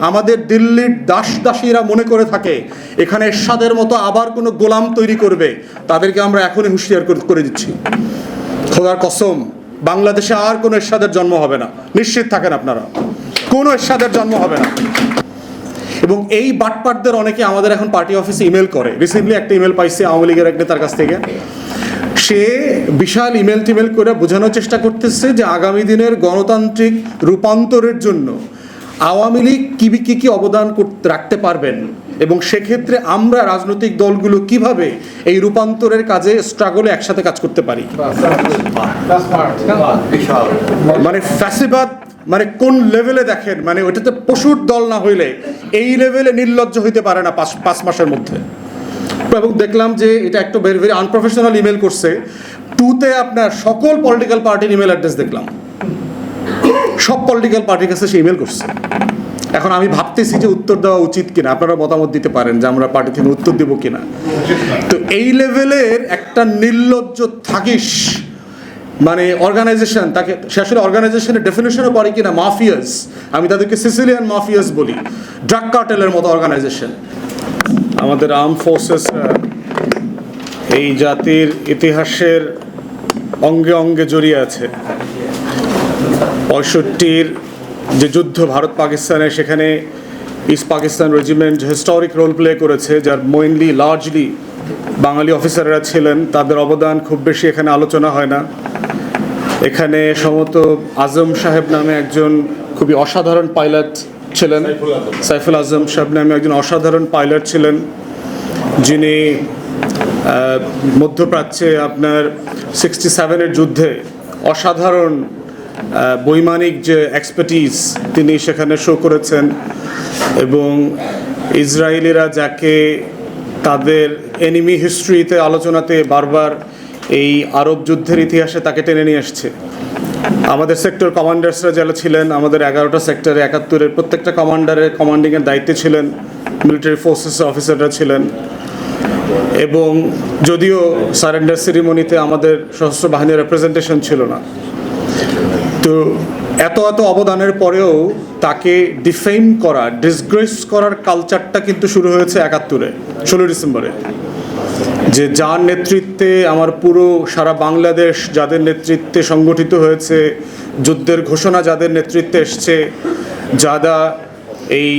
আমাদের দিল্লির দাস দাসীরা মনে করে থাকে, এখানে এরশাদের মতো আবার কোনো গোলাম তৈরি করবে। তাদেরকে আমরা এখনই হুঁশিয়ার করে- দিচ্ছি। খোদার কসম, বাংলাদেশে আর কোনো এরশাদের জন্ম হবে না। নিশ্চিত থাকেন আপনারা। কোনো এরশাদের জন্ম হবে না। এবং এই বাটপাটদের অনেকে আমাদের এখন পার্টি অফিসে ইমেল করে। রিসেন্টলি একটা ইমেল পাইছে আওয়ামী লীগের এক নেতার কাছ থেকে। সে বিশাল ইমেল টিমেল করে বোঝানোর চেষ্টা করতেছে যে আগামী দিনের গণতান্ত্রিক রূপান্তরের জন্য আওয়ামী লীগ কী কী কী অবদান করতে, রাখতে পারবেন? এবং সেক্ষেত্রে আমরা রাজনৈতিক দলগুলো কীভাবে এই রূপান্তরের কাজে স্ট্রাগলে একসাথে কাজ করতে পারি? মানে ফ্যাসিবাদ মানে কোন লেভেলে দেখেন? মানে ওইটাতে পশুর দল না হইলে এই লেভেলে নির্লজ্জ হইতে পারে না পাঁচ পাঁচ মাসের মধ্যে। এবং দেখলাম যে এটা একটা ভেরি ভেরি আনপ্রফেশনাল ইমেল করছে। টুতে আপনার সকল পলিটিক্যাল পার্টির ইমেল অ্যাড্রেস দেখলাম। সব পলিটিক্যাল পার্টির কাছে সে ইমেল করছে। এখন আমি ভাবতেছি যে উত্তর দেওয়া উচিত কিনা, আপনারা মতামত দিতে পারেন যে আমরা পার্টি থেকে উত্তর দেবো কিনা। তো এই লেভেলের একটা নির্লজ্জ থাকিস মানে অর্গানাইজেশন তাকে, সে আসলে অর্গানাইজেশনের ডেফিনেশনও পড়ে কিনা মাফিয়াস আমি তাদেরকে সিসিলিয়ান মাফিয়াস বলি ড্রাগ কার্টেলের মতো অর্গানাইজেশন আমাদের আর্ম ফোর্সেস এই জাতির ইতিহাসের অঙ্গে অঙ্গে জড়িয়ে আছে। পঁয়ষট্টির যে যুদ্ধ ভারত পাকিস্তানে সেখানে east Pakistan regiment historic role play করেছে যার মেইনলি লার্জলি বাঙালি অফিসাররা ছিলেন। তাদের অবদান খুব বেশি এখানে আলোচনা হয় না। এখানে সম্ভবত আজম সাহেব নামে একজন খুবই অসাধারণ পাইলট ছিলেন। সাইফুল আজম। সাহেব নামে একজন অসাধারণ পাইলট ছিলেন। যিনি মধ্যপ্রাচ্যে আপনার সিক্সটি সেভেনের যুদ্ধে অসাধারণ বৈমানিক যে এক্সপার্টিস তিনি সেখানে শো করেছেন এবং ইসরায়েলিরা যাকে তাদের এনিমি হিস্ট্রিতে আলোচনাতে বারবার এই আরব যুদ্ধের ইতিহাসে তাকে টেনে নিয়ে আসছে। আমাদের সেক্টর কমান্ডার্সরা যারা ছিলেন, আমাদের এগারোটা সেক্টরে একাত্তরের প্রত্যেকটা কমান্ডারের কমান্ডিংয়ের দায়িত্বে ছিলেন মিলিটারি ফোর্সেস অফিসাররা ছিলেন। এবং যদিও সারেন্ডার সেরিমনিতে আমাদের সশস্ত্র বাহিনীর রেপ্রেজেন্টেশন ছিল না। তো এত এত অবদানের পরেও তাকে ডিফেম করা ডিসগ্রেস করার কালচারটা কিন্তু শুরু হয়েছে একাত্তরে, ষোলো ডিসেম্বরে। যে যার নেতৃত্বে আমার পুরো সারা বাংলাদেশ যাদের নেতৃত্বে সংগঠিত হয়েছে, যুদ্ধের ঘোষণা যাদের নেতৃত্বে এসছে, যারা এই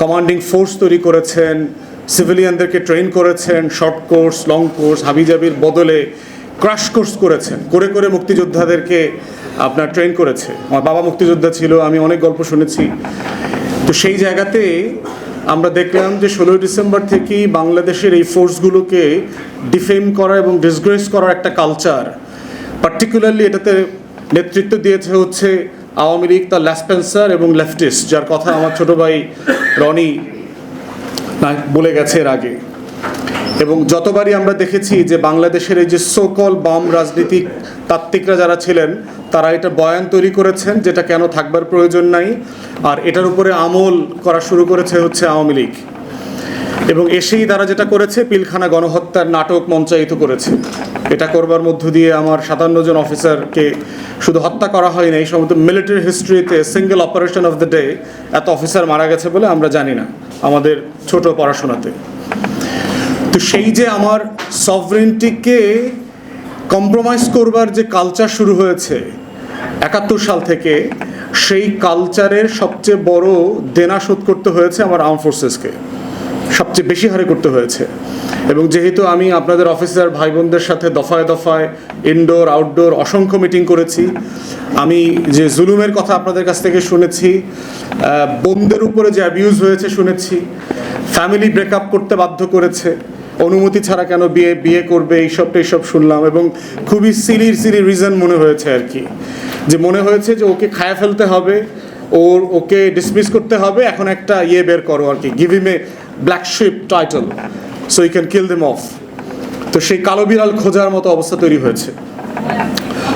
কমান্ডিং ফোর্স তৈরি করেছেন সিভিলিয়ানদেরকে ট্রেন করেছেন শর্ট কোর্স লং কোর্স হাবিজাবির বদলে ক্রাশ কোর্স করেছেন, করে করে মুক্তিযোদ্ধাদেরকে আপনার ট্রেন করেছে। আমার বাবা মুক্তিযোদ্ধা ছিল, আমি অনেক গল্প শুনেছি। তো সেই জায়গাতে আমরা দেখলাম যে ষোলোই ডিসেম্বর থেকেই বাংলাদেশের এই ফোর্সগুলোকে ডিফেম করা এবং ডিসগ্রেস করার একটা কালচার পার্টিকুলারলি এটাতে নেতৃত্ব দিয়েছে হচ্ছে আওয়ামী লীগ, তার ল্যাসপেন্সার এবং লেফটিস্ট যার কথা আমার ছোট ভাই রনি বলে গেছে এর আগে। এবং যতবারই আমরা দেখেছি যে বাংলাদেশের এই যে সোকল বাম রাজনীতিক তাত্ত্বিকরা যারা ছিলেন, তারা এটা বয়ান তৈরি করেছেন যেটা কেন থাকবার প্রয়োজন নাই, আর এটার উপরে আমল করা শুরু করেছে হচ্ছে আওয়ামী লীগ। এবং এসেই তারা যেটা করেছে, পিলখানা গণহত্যার নাটক মঞ্চায়িত করেছে। এটা করবার মধ্য দিয়ে আমার সাতান্ন জন অফিসারকে শুধু হত্যা করা হয়নি, এই সমস্ত military হিস্ট্রিতে single operation of the day এত অফিসার মারা গেছে বলে আমরা জানি না, আমাদের ছোট পড়াশোনাতে। তো সেই যে আমার সভরেন্টিকে কম্প্রোমাইজ করবার যে কালচার শুরু হয়েছে, একাত্তর সাল থেকে সেই কালচারের সবচেয়ে বড় দেনা শোধ করতে হয়েছে আমার আর্ম ফোর্সেসকে সবচেয়ে বেশি হারে করতে হয়েছে। এবং যেহেতু আমি আপনাদের অফিসার ভাই বোনদের সাথে দফায় দফায় ইনডোর আউটডোর অসংখ্য মিটিং করেছি, আমি যে জুলুমের কথা আপনাদের কাছ থেকে শুনেছি বোনদের উপরে যে অ্যাবিউজ হয়েছে শুনেছি ফ্যামিলি ব্রেকআপ করতে বাধ্য করেছে অনুমতি ছাড়া কেন বিয়ে বিয়ে করবে এইসব শুনলাম এবং খুবই সিলির সিলি রিজন মনে হয়েছে আর কি। যে মনে হয়েছে যে ওকে খায়া ফেলতে হবে, ওর, ওকে ডিসমিস করতে হবে, এখন একটা ইয়ে বের করো আর কি। Give him a black sheep title so you can kill them off তো সেই কালো বিড়াল খোঁজার মতো অবস্থা তৈরি হয়েছে।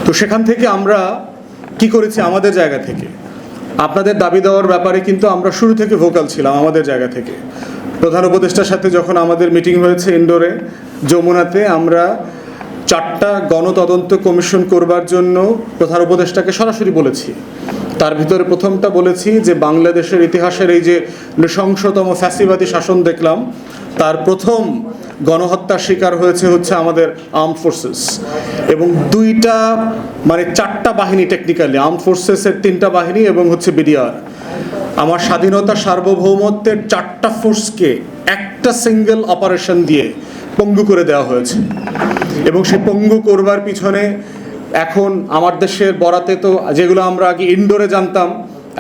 তো সেখান থেকে আমরা কি করেছি? আমাদের জায়গা থেকে। আপনাদের দাবি দেওয়ার ব্যাপারে কিন্তু আমরা শুরু থেকে ভোকাল ছিলাম আমাদের জায়গা থেকে। প্রধান উপদেষ্টার সাথে যখন আমাদের মিটিং হয়েছে ইন্ডোরে যমুনাতে, আমরা চারটা গণতদন্ত কমিশন করবার জন্য প্রধান উপদেষ্টাকে সরাসরি বলেছি। তার ভিতরে প্রথমটা বলেছি যে বাংলাদেশের ইতিহাসের এই যে নৃশংসতম ফ্যাসিবাদী শাসন দেখলাম, তার প্রথম গণহত্যার শিকার হয়েছে হচ্ছে আমাদের আর্ম ফোর্সেস। এবং দুইটা মানে চারটা বাহিনী টেকনিক্যালি আর্ম ফোর্সেসের তিনটা বাহিনী এবং হচ্ছে বিডিআর। আমার স্বাধীনতা সার্বভৌমত্বের চারটা ফোর্সকে একটা সিঙ্গেল অপারেশন দিয়ে পঙ্গু করে দেওয়া হয়েছে। এবং সেই পঙ্গু করবার পিছনে এখন আমার দেশের বরাতে তো যেগুলো আমরা আগে ইনডোরে জানতাম,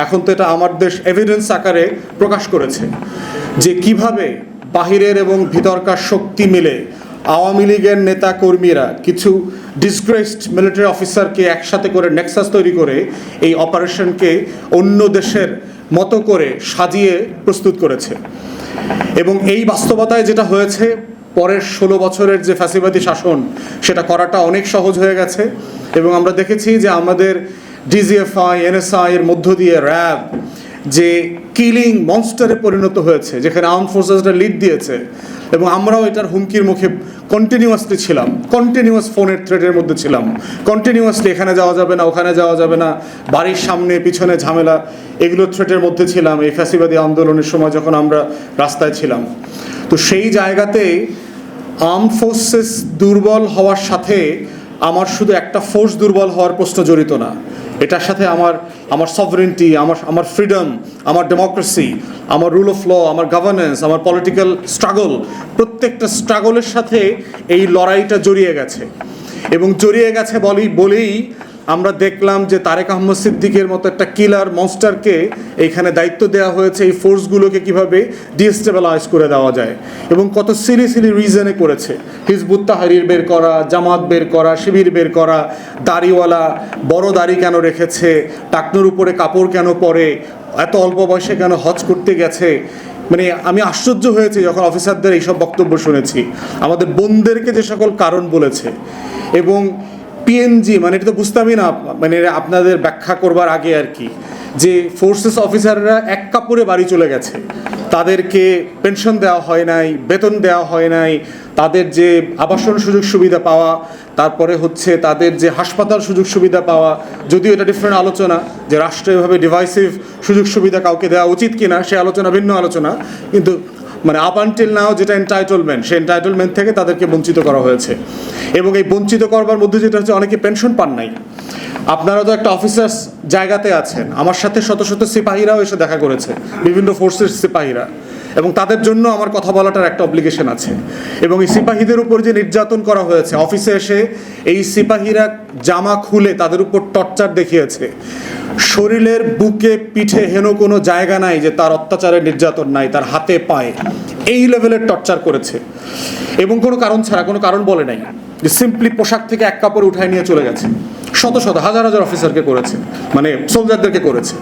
এখন তো এটা আমার দেশ এভিডেন্স আকারে প্রকাশ করেছে। যে কীভাবে বাহিরের এবং ভিতরকার শক্তি মিলে আওয়ামী লীগের নেতা কর্মীরা কিছু ডিসগ্রেসড মিলিটারি অফিসারকে একসাথে করে নেক্সাস তৈরি করে এই অপারেশনকে অন্য দেশের মতো করে সাজিয়ে প্রস্তুত করেছে। এবং এই বাস্তবতায় যেটা হয়েছে, পরের ষোলো বছরের যে ফ্যাসিবাদী শাসন, সেটা করাটা অনেক সহজ হয়ে গেছে। এবং আমরা দেখেছি যে আমাদের ডিজিএফআই এনএসআই এর মধ্য দিয়ে র্যাব যে কিলিং মনস্টারে পরিণত হয়েছে, যেখানে আর্ম ফোর্সেসরা লিড দিয়েছে, এবং আমরাও এটার হুমকির মুখে কন্টিনিউয়াসলি ছিলাম কন্টিনিউয়াস ফোনের থ্রেটের মধ্যে ছিলাম কন্টিনিউয়াসলি এখানে যাওয়া যাবে না, ওখানে যাওয়া যাবে না, বাড়ির সামনে, পিছনে ঝামেলা, এগুলো থ্রেটের মধ্যে ছিলাম, এই ফ্যাসিবাদী আন্দোলনের সময় যখন আমরা রাস্তায় ছিলাম। তো সেই জায়গাতে আর্ম ফোর্সেস দুর্বল হওয়ার সাথে আমার শুধু একটা ফোর্স দুর্বল হওয়ার প্রশ্ন জড়িত না। এটার সাথে আমার আমার সভরেন্টি আমার আমার ফ্রিডম আমার ডেমোক্রেসি আমার রুল অফ ল আমার গভর্নেন্স আমার পলিটিক্যাল স্ট্রাগল প্রত্যেকটা স্ট্রাগলের সাথে এই লড়াইটা জড়িয়ে গেছে। এবং জড়িয়ে গেছে বলেই বলেই আমরা দেখলাম যে তারেক আহমদ সিদ্দিকের মতো একটা কিলার মনস্টারকে এইখানে দায়িত্ব দেওয়া হয়েছে এই ফোর্সগুলোকে কীভাবে ডিস্টেবিলাইজ করে দেওয়া যায় এবং কত সিলি সিলি রিজনে করেছে। হিজবুত তাহারির বের করা, জামাত বের করা, শিবির বের করা, দাড়িওয়ালা বড় দাড়ি কেন রেখেছে, টাকনোর উপরে কাপড় কেন পরে, এত অল্প বয়সে কেন হজ করতে গেছে? মানে আমি আশ্চর্য হয়েছি যখন অফিসারদের এইসব বক্তব্য শুনেছি। আমাদের বোনদেরকে যে সকল কারণ বলেছে এবং পিএনজি মানে এটা তো বুঝতামই না মানে আপনাদের ব্যাখ্যা করবার আগে আর কি, যে ফোর্সেস অফিসাররা এক কাপড়ে বাড়ি চলে গেছে। তাদেরকে পেনশন দেওয়া হয় নাই, বেতন দেওয়া হয় নাই, তাদের যে আবাসন সুযোগ সুবিধা পাওয়া, তারপরে হচ্ছে তাদের যে হাসপাতাল সুযোগ সুবিধা পাওয়া, যদিও এটা ডিফারেন্ট আলোচনা, যে রাষ্ট্রীয়ভাবে ডিভাইসিভ সুযোগ সুবিধা কাউকে দেওয়া উচিত কিনা, সে আলোচনা ভিন্ন আলোচনা, কিন্তু মানে আপ আনটিল নাও যেটা এন্টাইটলমেন্ট সেই এন্টাইটলমেন্ট থেকে তাদেরকে বঞ্চিত করা হয়েছে। এবং এই বঞ্চিত করবার মধ্যে যেটা হচ্ছে অনেকে পেনশন পান নাই। আপনারা তো একটা অফিসার্স জায়গাতে আছেন। আমার সাথে শত শত সিপাহীরাও এসে দেখা করেছে। বিভিন্ন ফোর্সের সিপাহীরা। এবং তাদের জন্য আমার কথা বলাটার একটা অব্লিগেশন আছে। এবং এই সিপাহীদের উপর যে নির্যাতন করা হয়েছে, অফিসে এসে এই সিপাহীরা জামা খুলে তাদের উপর টর্চার দেখিয়েছে। শরীরের বুকে পিঠে হেন কোনো জায়গা নাই যে তার অত্যাচারের নির্যাতন নাই, তার হাতে পায়ে। এই লেভেলের টর্চার করেছে। এবং কোনো কারণ ছাড়া, কোনো কারণ বলে নাই। যে সিম্পলি পোশাক থেকে এক কাপড় উঠায় নিয়ে চলে গেছে। শত শত, হাজার হাজার অফিসারকে করেছে। মানে সোলজারদেরকে করেছে।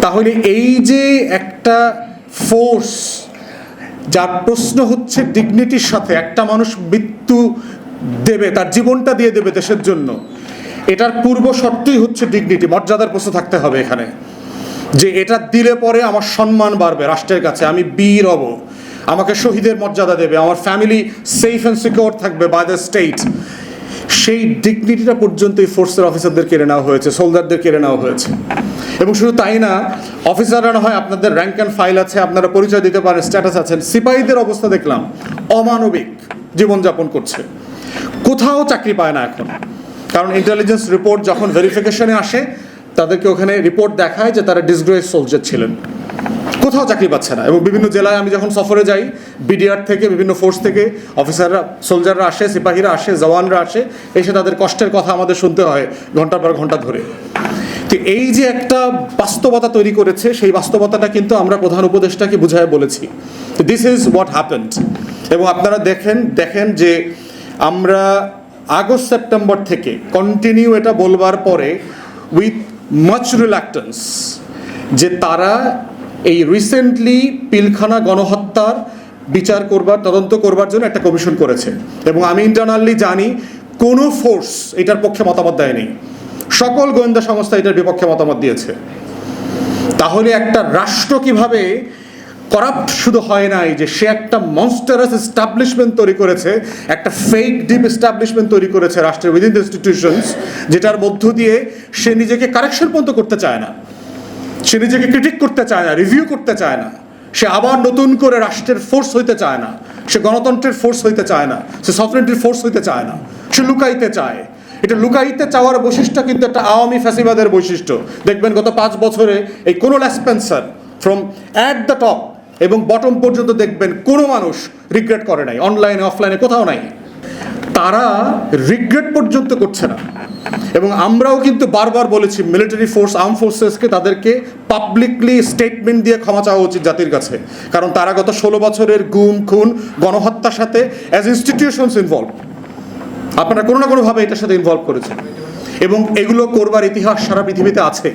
তাহলে এই যে একটা ফোর্স যার প্রশ্ন হচ্ছে ডিগনিটির সাথে। একটা মানুষ মৃত্যু দেবে, তার জীবনটা দিয়ে দেবে দেশের জন্য। এটার পূর্ব শর্তই হচ্ছে ডিগনিটি মর্যাদার প্রশ্ন থাকতে হবে এখানে। যে এটা দিলে পরে আমার সম্মান বাড়বে রাষ্ট্রের কাছে, আমি বীর হব। আমাকে শহীদের মর্যাদা দেবে, আমার ফ্যামিলি সেফ অ্যান্ড সিকিউর থাকবে বাই দ্য স্টেট সেই ডিগনিটিটা পর্যন্ত এই ফোর্সের অফিসারদের কেড়ে নেওয়া হয়েছে সোলজারদের কেড়ে নেওয়া হয়েছে। এবং শুধু তাই না অফিসাররা না হয় আপনাদের র্যাঙ্ক অ্যান্ড ফাইল আছে, আপনারা পরিচয় দিতে পারেন স্ট্যাটাস আছেন, সিপাহীদের অবস্থা দেখলাম, অমানবিক জীবনযাপন করছে। কোথাও চাকরি পায় না এখন। কারণ ইন্টেলিজেন্স রিপোর্ট যখন ভেরিফিকেশনে আসে, তাদেরকে ওখানে রিপোর্ট দেখায় যে তারা ডিসগ্রেস সোলজার ছিলেন। কোথাও চাকরি পাচ্ছে না। এবং বিভিন্ন জেলায় আমি যখন সফরে যাই বিডিআর থেকে, বিভিন্ন ফোর্স থেকে অফিসাররা সোলজাররা আসে, সিপাহীরা আসে, জওয়ানরা আসে, এসে তাদের কষ্টের কথা আমাদের শুনতে হয় ঘণ্টার পর ঘণ্টা ধরে। তো এই যে একটা বাস্তবতা তৈরি করেছে, সেই বাস্তবতাটা কিন্তু আমরা প্রধান উপদেষ্টাকে বুঝায় বলেছি। দিস ইজ হোয়াট হ্যাপেন্ড এবং আপনারা দেখেন দেখেন যে আমরা আগস্ট, সেপ্টেম্বর থেকে কন্টিনিউ এটা বলবার পরে উইথ মাচ রিল্যাক্টেন্স যে তারা এই রিসেন্টলি পিলখানা গণহত্যার বিচার করবার, তদন্ত করবার জন্য একটা কমিশন করেছে। এবং আমি ইন্টারনালি জানি কোনো ফোর্স এটার পক্ষে মতামত দেয়নি। সকল গোয়েন্দা সংস্থা এটার বিপক্ষে মতামত দিয়েছে। তাহলে একটা রাষ্ট্র কীভাবে করাপ্ট শুধু হয় নাই, যে সে একটা মনস্টারাস এস্টাবলিশমেন্ট তৈরি করেছে, একটা ফেক ডিপ এস্টাবলিশমেন্ট তৈরি করেছে রাষ্ট্রের উইদিন ইনস্টিটিউশনস যেটার মধ্য দিয়ে সে নিজেকে কারেকশন পর্যন্ত করতে চায় না। সে নিজেকে ক্রিটিক করতে চায় না রিভিউ করতে চায় না। সে আবার নতুন করে রাষ্ট্রের ফোর্স হইতে চায় না। সে গণতন্ত্রের ফোর্স হইতে চায় না। সে সফরেন্টির ফোর্স হইতে চায় না। সে লুকাইতে চায়। এটা লুকাইতে চাওয়ার বৈশিষ্ট্য কিন্তু একটা আওয়ামী ফ্যাসিবাদের বৈশিষ্ট্য। দেখবেন গত পাঁচ বছরে এই কোনো ল্যাসপেন্সার ফ্রম অ্যাট দ্য টপ এবং বটম পর্যন্ত দেখবেন কোনো মানুষ রিগ্রেট করে নাই। অনলাইনে অফলাইনে কোথাও নাই। তারা রিগ্রেট পর্যন্ত করছে না। এবং আমরাও কিন্তু বারবার বলেছি মিলিটারি ফোর্স আর্ম ফোর্সেসকে তাদেরকে পাবলিকলি স্টেটমেন্ট দিয়ে ক্ষমা চাওয়া উচিত জাতির কাছে। কারণ তারা গত ষোলো বছরের গুম, খুন, গণহত্যার সাথে অ্যাজ ইনস্টিটিউশনস ইনভলভ আপনারা কোনো না কোনোভাবে এটার সাথে ইনভলভ করেছেন। এবং এগুলো করবার ইতিহাস সারা পৃথিবীতে আছে।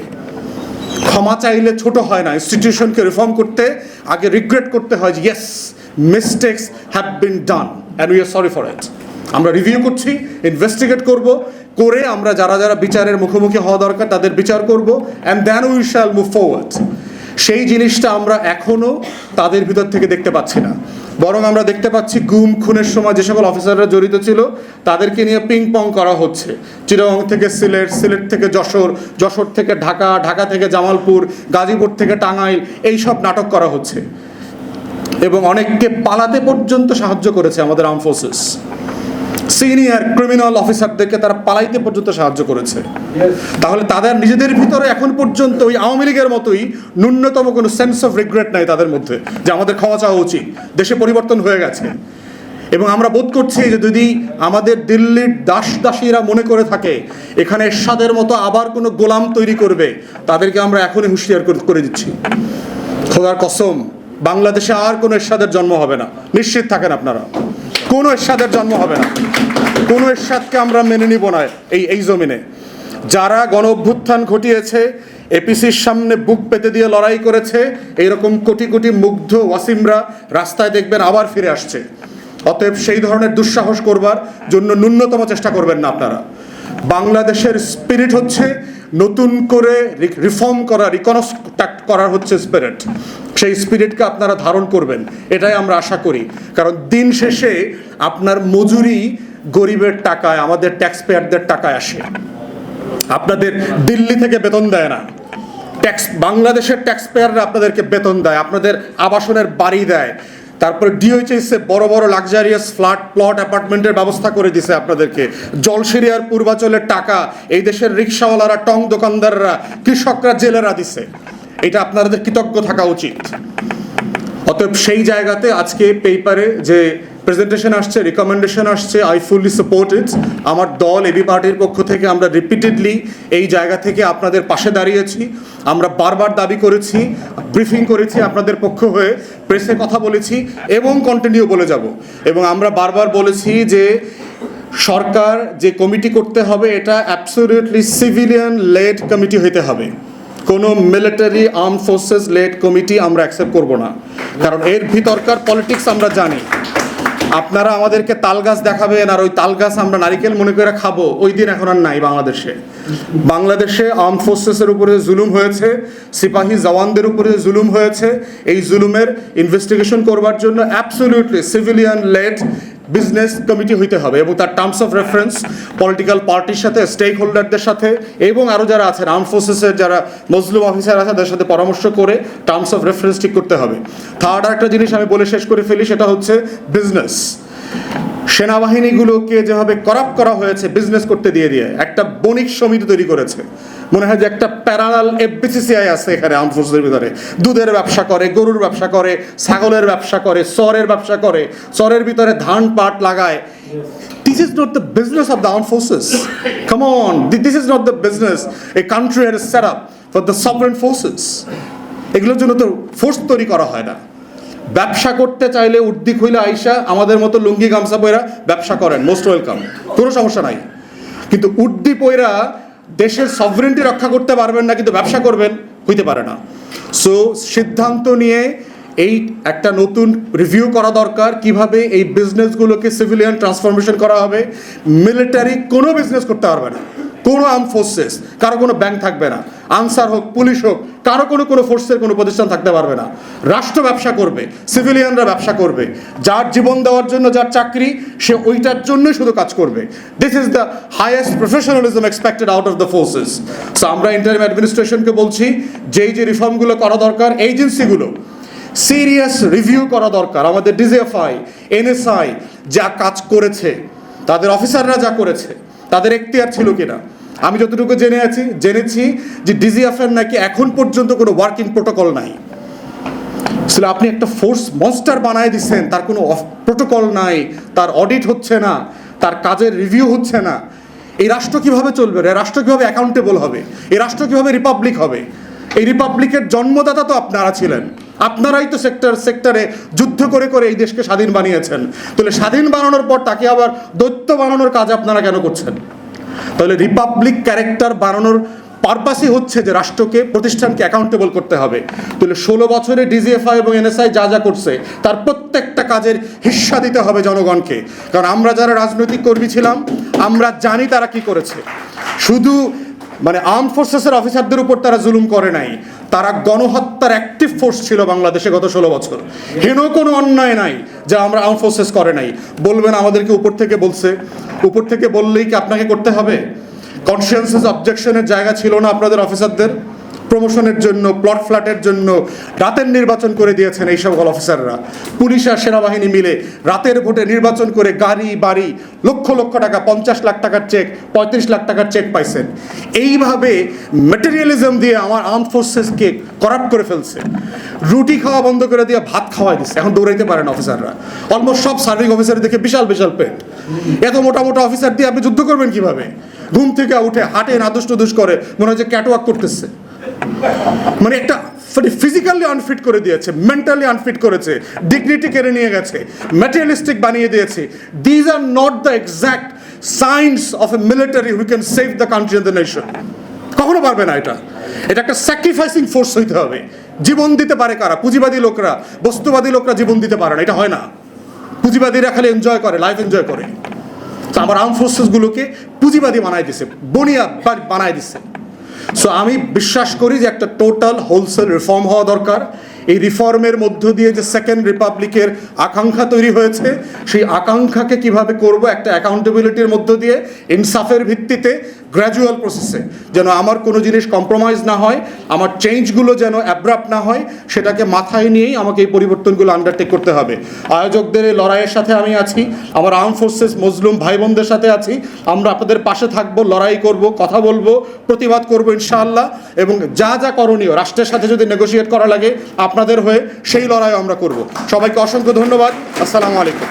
ক্ষমা চাইলে ছোট হয় না। ইনস্টিটিউশনকে রিফর্ম করতে, আগে রিগ্রেট করতে হয় যে yes mistakes have been done and we are sorry for it আমরা রিভিউ করছি ইনভেস্টিগেট করব, করে আমরা যারা যারা বিচারের মুখোমুখি হওয়া দরকার তাদের বিচার করব and then we shall move forward সেই জিনিসটা আমরা এখনও তাদের ভিতর থেকে দেখতে পাচ্ছি না। বরং আমরা দেখতে পাচ্ছি গুম, খুনের সময় যে সকল অফিসাররা জড়িত ছিল, তাদেরকে নিয়ে পিং পং করা হচ্ছে। চিরং থেকে সিলেট সিলেট থেকে যশোর যশোর থেকে ঢাকা ঢাকা থেকে জামালপুর, গাজীপুর থেকে টাঙ্গাইল এই সব নাটক করা হচ্ছে। এবং অনেককে পালাতে পর্যন্ত সাহায্য করেছে আমাদের আর্ম ফোর্সেস সিনিয়র ক্রিমিনাল অফিসারদেরকে তারা পালাইতে পর্যন্ত সাহায্য করেছে। তাহলে তাদের নিজেদের ভিতরে এখন পর্যন্ত ওই আওয়ামী লীগের মতোই ন্যূনতম কোনো সেন্স অফ রিগ্রেট নাই তাদের মধ্যে, যে আমাদের খাওয়া চাওয়া উচিত, দেশে পরিবর্তন হয়ে গেছে। এবং আমরা বোধ করছি যে যদি আমাদের দিল্লির দাস দাসীরা মনে করে থাকে, এখানে এরশাদের মতো আবার কোনো গোলাম তৈরি করবে, তাদেরকে আমরা এখনই হুঁশিয়ার করে- দিচ্ছি। খোদার কসম, বাংলাদেশে আর কোনো এরশাদের জন্ম হবে না। নিশ্চিত থাকেন আপনারা। কোনো এরশাদের জন্ম হবে না। কোনো এরশাদকে আমরা মেনে নিব না এই এই জমিনে। যারা গণ অভ্যুত্থান ঘটিয়েছে, এপিসির সামনে বুক পেতে দিয়ে লড়াই করেছে এইরকম কোটি কোটি মুগ্ধ ওয়াসিমরা রাস্তায় দেখবেন আবার ফিরে আসছে। অতএব সেই ধরনের দুঃসাহস করবার জন্য ন্যূনতম চেষ্টা করবেন না আপনারা। বাংলাদেশের স্পিরিট হচ্ছে নতুন করে রিফর্ম করা রিকনস্ট্রাক্ট করার হচ্ছে স্পিরিট সেই স্পিরিটকে আপনারা ধারণ করবেন। এটাই আমরা আশা করি। কারণ দিন শেষে আপনার মজুরি গরিবের টাকায়, আমাদের ট্যাক্স পেয়ারদের টাকায় আসে। আপনাদের দিল্লি থেকে বেতন দেয় না। ট্যাক্স বাংলাদেশের ট্যাক্স পেয়াররা আপনাদেরকে বেতন দেয়। আপনাদের আবাসনের বাড়ি দেয়। তারপরে ডি এ বড় বড় লাক্সারিয়াস ফ্ল্যাট প্লট অ্যাপার্টমেন্টের ব্যবস্থা করে দিছে আপনাদেরকে। জলসিরিয়ার পূর্বাচলের টাকা এই দেশের রিক্সাওয়ালারা, টং দোকানদাররা, কৃষকরা, জেলেরা দিছে। এটা আপনাদের কৃতজ্ঞ থাকা উচিত। অতএব সেই জায়গাতে আজকে পেপারে যে প্রেজেন্টেশন আসছে রিকমেন্ডেশন আসছে আই ফুললি সাপোর্ট ইট আমার দল এবি পার্টির পক্ষ থেকে আমরা রিপিটেডলি এই জায়গা থেকে আপনাদের পাশে দাঁড়িয়েছি। আমরা বারবার দাবি করেছি ব্রিফিং করেছি আপনাদের পক্ষ হয়ে প্রেসে কথা বলেছি এবং কন্টিনিউ বলে যাব। এবং আমরা বারবার বলেছি যে সরকার যে কমিটি করতে হবে, এটা অ্যাবসোলিউটলি সিভিলিয়ান লেড কমিটি হইতে হবে। কোনো military arm forces led committee আমরা অ্যাকসেপ্ট করব না। কারণ এর ভিতরকার পলিটিক্স আমরা জানি। আপনারা আমাদেরকে তাল গাছ দেখাবেন আর ওই তাল গাছ আমরা নারিকেল মনে করে খাব, ওই দিন এখন আর নাই বাংলাদেশে। বাংলাদেশে আর্ম ফোর্সেসের উপরে জুলুম হয়েছে, সিপাহী জওয়ানদের উপরে জুলুম হয়েছে, এই জুলুমের ইনভেস্টিগেশন করবার জন্য absolutely civilian led business committee হইতে হবে এবং তার টার্মস অফ রেফারেন্স পলিটিক্যাল পার্টির সাথে স্টেক হোল্ডারদের সাথে, এবং আরও যারা আছেন আর্ম ফোর্সেসের যারা মজলুম অফিসার আছে, তাদের সাথে পরামর্শ করে টার্মস অফ রেফারেন্স ঠিক করতে হবে। থার্ড আরেকটা জিনিস আমি বলে শেষ করে ফেলি, সেটা হচ্ছে বিজনেস সেনাবাহিনীগুলোকে যেভাবে করাপ করা হয়েছে বিজনেস করতে দিয়ে দিয়ে, একটা বণিক সমিতি তৈরি করেছে। মনে হয় যে একটা প্যারালাল এফবিসিসিআই আছে এখানে আর্ম ফোর্সের ভিতরে। দুধের ব্যবসা করে গরুর ব্যবসা করে ছাগলের ব্যবসা করে সরের ব্যবসা করে সরের ভিতরে ধান পাট লাগায়। This is not the business of the armed forces. Come on, th- this is not the business. A country has set up for the sovereign forces. এগুলোর জন্য তো ফোর্স তৈরি করা হয় না। ব্যবসা করতে চাইলে উদ্দিক হইলে আইসা আমাদের মতো লুঙ্গি গামছা পয়রা ব্যবসা করেন মোস্ট ওয়েলকাম কোনো সমস্যা নাই। কিন্তু উর্দি পয়রা দেশের সভরেন্টি রক্ষা করতে পারবেন না, কিন্তু ব্যবসা করবেন, হইতে পারে না। সো সিদ্ধান্ত নিয়ে এই একটা নতুন রিভিউ করা দরকার, কীভাবে এই বিজনেসগুলোকে সিভিলিয়ান ট্রান্সফরমেশন করা হবে। মিলিটারি কোনো বিজনেস করতে পারবে না। কোনো আর্ম ফোর্সেস কারও কোনো ব্যাংক থাকবে না। আনসার হোক পুলিশ হোক, কারও কোনো কোনো ফোর্সের কোনো প্রতিষ্ঠান থাকতে পারবে না। রাষ্ট্র ব্যবসা করবে সিভিলিয়ানরা ব্যবসা করবে। যার জীবন দেওয়ার জন্য যার চাকরি, সে ওইটার জন্যই শুধু কাজ করবে। This is the highest professionalism expected out of the forces so আমরা ইন্টারিম অ্যাডমিনিস্ট্রেশনকে বলছি, যেই যে রিফর্মগুলো করা দরকার এজেন্সিগুলো সিরিয়াস রিভিউ করা দরকার। আমাদের ডিজিএফআই এনএসআই যা কাজ করেছে, তাদের অফিসাররা যা করেছে, তাদের এখতিয়ার ছিল কিনা? আমি যতটুকু জেনে আছি, জেনেছি যে ডিজি ডিজিএফএর নাকি এখন পর্যন্ত কোনো ওয়ার্কিং প্রোটোকল নাই। আসলে আপনি একটা ফোর্স মনস্টার বানায় দিচ্ছেন, তার কোনো প্রোটোকল নাই, তার অডিট হচ্ছে না, তার কাজের রিভিউ হচ্ছে না। এই রাষ্ট্র কীভাবে চলবে? এই রাষ্ট্র কীভাবে অ্যাকাউন্টেবল হবে? এই রাষ্ট্র কীভাবে রিপাবলিক হবে? এই রিপাবলিকের জন্মদাতা তো আপনারা ছিলেন। আপনারাই তো সেক্টর সেক্টরে যুদ্ধ করে করে এই দেশকে স্বাধীন বানিয়েছেন। তাহলে স্বাধীন বানানোর পর তাকে আবার দৈত্য বানানোর কাজ আপনারা কেন করছেন? তাহলে রিপাবলিক ক্যারেক্টার বানানোর পারপাসই হচ্ছে যে রাষ্ট্রকে, প্রতিষ্ঠানকে অ্যাকাউন্টেবল করতে হবে। তাহলে ষোলো বছরে ডিজিএফআই এবং এনএসআই যা যা করছে, তার প্রত্যেকটা কাজের হিস্সা দিতে হবে জনগণকে। কারণ আমরা যারা রাজনৈতিক কর্মী ছিলাম, আমরা জানি তারা কি করেছে। শুধু মানে আর্ম ফোর্সেসের অফিসারদের উপর তারা জুলুম করে নাই। তারা গণহত্যার অ্যাক্টিভ ফোর্স ছিল বাংলাদেশে গত ষোলো বছর। হেন কোনো অন্যায় নাই যা আমরা আর্ম ফোর্সেস করে নাই। বলবেন আমাদেরকে উপর থেকে বলছে। উপর থেকে বললেই কি আপনাকে করতে হবে? কনসিয়েন্সেস অবজেকশনের জায়গা ছিল না আপনাদের অফিসারদের প্রমোশনের জন্য প্লট ফ্ল্যাটের জন্য রাতের নির্বাচন করে দিয়েছেন এই সকল অফিসাররা পুলিশ আর সেনাবাহিনী মিলে রাতের ভোটে নির্বাচন করে গাড়ি, বাড়ি, লক্ষ লক্ষ টাকা, পঞ্চাশ লাখ টাকার চেক পঁয়ত্রিশ লাখ টাকার চেক পাইছেন। এইভাবে মেটেরিয়ালিজম দিয়ে আমার আর্ম ফোর্সেসকে করাপ্ট করে ফেলছে। রুটি খাওয়া বন্ধ করে দিয়ে ভাত খাওয়াই দিচ্ছে। এখন দৌড়াইতে পারেন অফিসাররা অলমোস্ট সব সার্ভিং অফিসার দেখে বিশাল বিশাল পেট। এত মোটা মোটা অফিসার দিয়ে আপনি যুদ্ধ করবেন কীভাবে? ঘুম থেকে উঠে হাটে নাদুস টুদুস করে, মনে হয় যে ক্যাটওয়াক করতেছে। মানে একটা ফিজিক্যালি আনফিট করে দিয়েছে মেন্টালি আনফিট করেছে ডিগনিটি কেড়ে নিয়ে গেছে ম্যাটেরিয়ালিস্টিক বানিয়ে দিয়েছে। These are not the exact science of a military who can save the country and the nation কখনো পারবে না এটা। এটা একটা স্যাক্রিফাইসিং ফোর্স হইতে হবে। জীবন দিতে পারে কারা? পুঁজিবাদী লোকরা, বস্তুবাদী লোকরা জীবন দিতে পারে না। এটা হয় না। পুঁজিবাদীরা খালি এনজয় করে লাইফ এনজয় করে। তো আমার আর্ম ফোর্সেসগুলোকে পুঁজিবাদী বানায় দিছে, বনিয়া বানায় দিচ্ছে সো আমি বিশ্বাস করি যে একটা টোটাল হোলসেল রিফর্ম হওয়া দরকার। এই রিফর্মের মধ্য দিয়ে যে সেকেন্ড রিপাবলিকের আকাঙ্ক্ষা তৈরি হয়েছে, সেই আকাঙ্ক্ষাকে কীভাবে করব একটা অ্যাকাউন্টেবিলিটির মধ্য দিয়ে, ইনসাফের ভিত্তিতে গ্র্যাজুয়াল প্রসেসে যেন আমার কোনো জিনিস কম্প্রোমাইজ না হয়, আমার চেঞ্জগুলো যেন অ্যাব্রাপ্ট না হয়, সেটাকে মাথায় নিয়েই আমাকে এই পরিবর্তনগুলো আন্ডারটেক করতে হবে। আয়োজকদের এই লড়াইয়ের সাথে আমি আছি, আমার আর্ম ফোর্সেস মজলুম ভাই বোনদের সাথে আছি, আমরা আপনাদের পাশে থাকব, লড়াই করব, কথা বলব, প্রতিবাদ করব ইনশাআল্লাহ, এবং যা যা করণীয়, রাষ্ট্রের সাথে যদি নেগোশিয়েট করা লাগে আপনাদের হয়ে সেই লড়াই আমরা করব। সবাইকে অসংখ্য ধন্যবাদ। আসসালামু আলাইকুম।